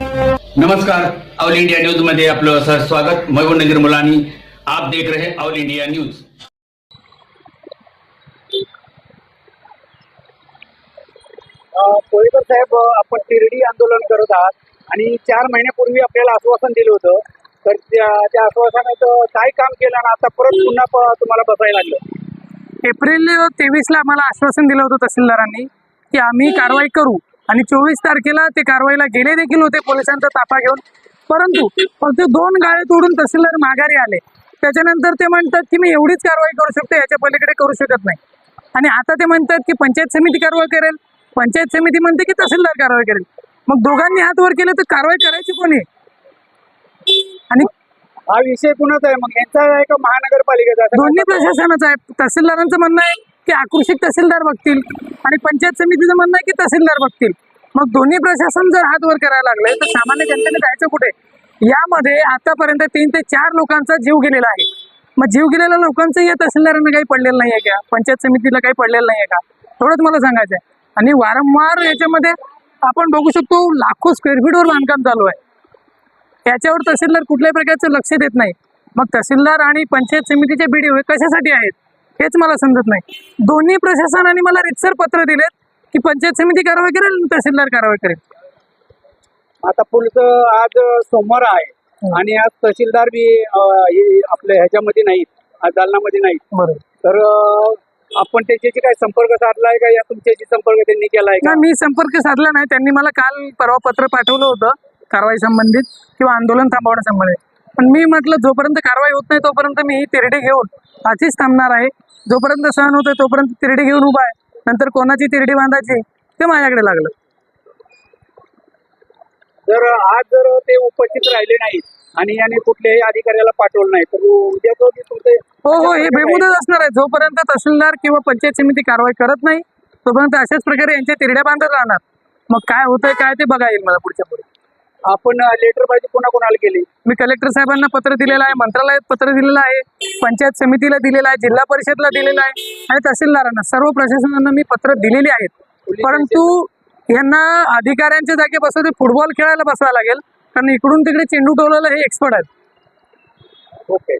नमस्कार. All India न्यूजमध्ये आपलं सहज स्वागत. नगीर मुलानी आप देख रहे हैं ऑल इंडिया न्यूज. कोळीकर साहेब आपण तिरडी आंदोलन करत आहात आणि चार महिन्यापूर्वी आपल्याला आश्वासन दिलं होतं. तर त्या त्या आश्वासनाचं काय काम केलं आणि आता परत पुन्हा तुम्हाला बसायला लागलं? एप्रिल तेवीस ला आम्हाला आश्वासन दिलं होतं तहसीलदारांनी की आम्ही कारवाई करू. आणि चोवीस तारखेला ते कारवाईला गेले देखील होते पोलिसांचा ताफा घेऊन. परंतु फक्त दोन गाळे तोडून तहसीलदार माघारी आले. त्याच्यानंतर ते म्हणतात की मी एवढीच कारवाई करू शकतो याच्या पलीकडे करू शकत नाही. आणि आता ते म्हणतात की पंचायत समिती कारवाई करेल. पंचायत समिती म्हणते की तहसीलदार कारवाई करेल. मग दोघांनी हात वर केलं तर कारवाई करायची कोणी? आणि हा विषय कुणाचा आहे? मग यांचा आहे का महानगरपालिकेचा? दोन्ही प्रशासनाचं आहे. तहसीलदारांचं म्हणणं आहे की आक्रोशित तहसीलदार बघतील आणि पंचायत समितीचं म्हणणं आहे की तहसीलदार बघतील. मग दोन्ही प्रशासन जर हात वर करायला लागले तर सामान्य जनतेने जायचं कुठे? यामध्ये आतापर्यंत तीन ते चार लोकांचा जीव गेलेला आहे. मग जीव गेलेल्या लोकांचं या तहसीलदारांना काही पडलेलं नाही आहे का? पंचायत समितीला काही पडलेलं नाही आहे का? थोडंच मला सांगायचं आहे आणि वारंवार याच्यामध्ये आपण बघू शकतो लाखो स्क्वेअर फीटवर बांधकाम चालू आहे. याच्यावर तहसीलदार कुठल्याही प्रकारचं लक्ष देत नाही. मग तहसीलदार आणि पंचायत समितीचे बीडीओ हे कशासाठी आहेत? हेच मला समजत नाही. दोन्ही प्रशासनाने मला रितसर पत्र दिलेत की पंचायत समिती कारवाई करेल आणि तहसीलदार कारवाई करेल. आता पुढचं आज सोमवार आहे आणि आज तहसीलदार बी आपल्या ह्याच्यामध्ये नाहीत आज दालनामध्ये नाहीत. बरोबर. तर आपण त्याच्याशी काय संपर्क साधलाय का? या तुमच्याशी संपर्क त्यांनी केलाय का? मी संपर्क साधला नाही. त्यांनी मला काल परवा पत्र पाठवलं होतं कारवाई संबंधित किंवा आंदोलन थांबवण्यासंबंधित. पण मी म्हटलं जोपर्यंत कारवाई होत नाही तोपर्यंत मी ही तिरडी घेऊन अशीच थांबणार आहे. जोपर्यंत सहन होतोय तोपर्यंत तिरडी घेऊन उभा आहे. नंतर कोणाची तिरडी बांधायची ते माझ्याकडे लागलं. जर आज जर ते उपस्थित राहिले नाहीत आणि याने कुठल्याही अधिकाऱ्याला पाठवलं नाही तर उद्या जो हो हो हे बेमुदत असणार आहे. जोपर्यंत तहसीलदार किंवा पंचायत समिती कारवाई करत नाही तोपर्यंत अशाच प्रकारे यांच्या तिरड्या बांधत राहणार. मग काय होतंय काय ते बघा येईल मला पुढच्या पुढे. आपण लेटर पाहिजे कोणाकोणाला केली. मी कलेक्टर साहेबांना पत्र दिलेलं आहे मंत्रालयात पत्र दिलेलं आहे पंचायत समितीला दिलेलं आहे जिल्हा परिषदला दिलेलं आहे आणि तहसीलदारांना सर्व प्रशासनांना मी पत्र दिलेली आहेत. परंतु यांना अधिकाऱ्यांच्या जागी बसवते फुटबॉल खेळायला बसावं लागेल कारण इकडून तिकडे चेंडू टोलायला हे एक्सपर्ट आहेत. ओके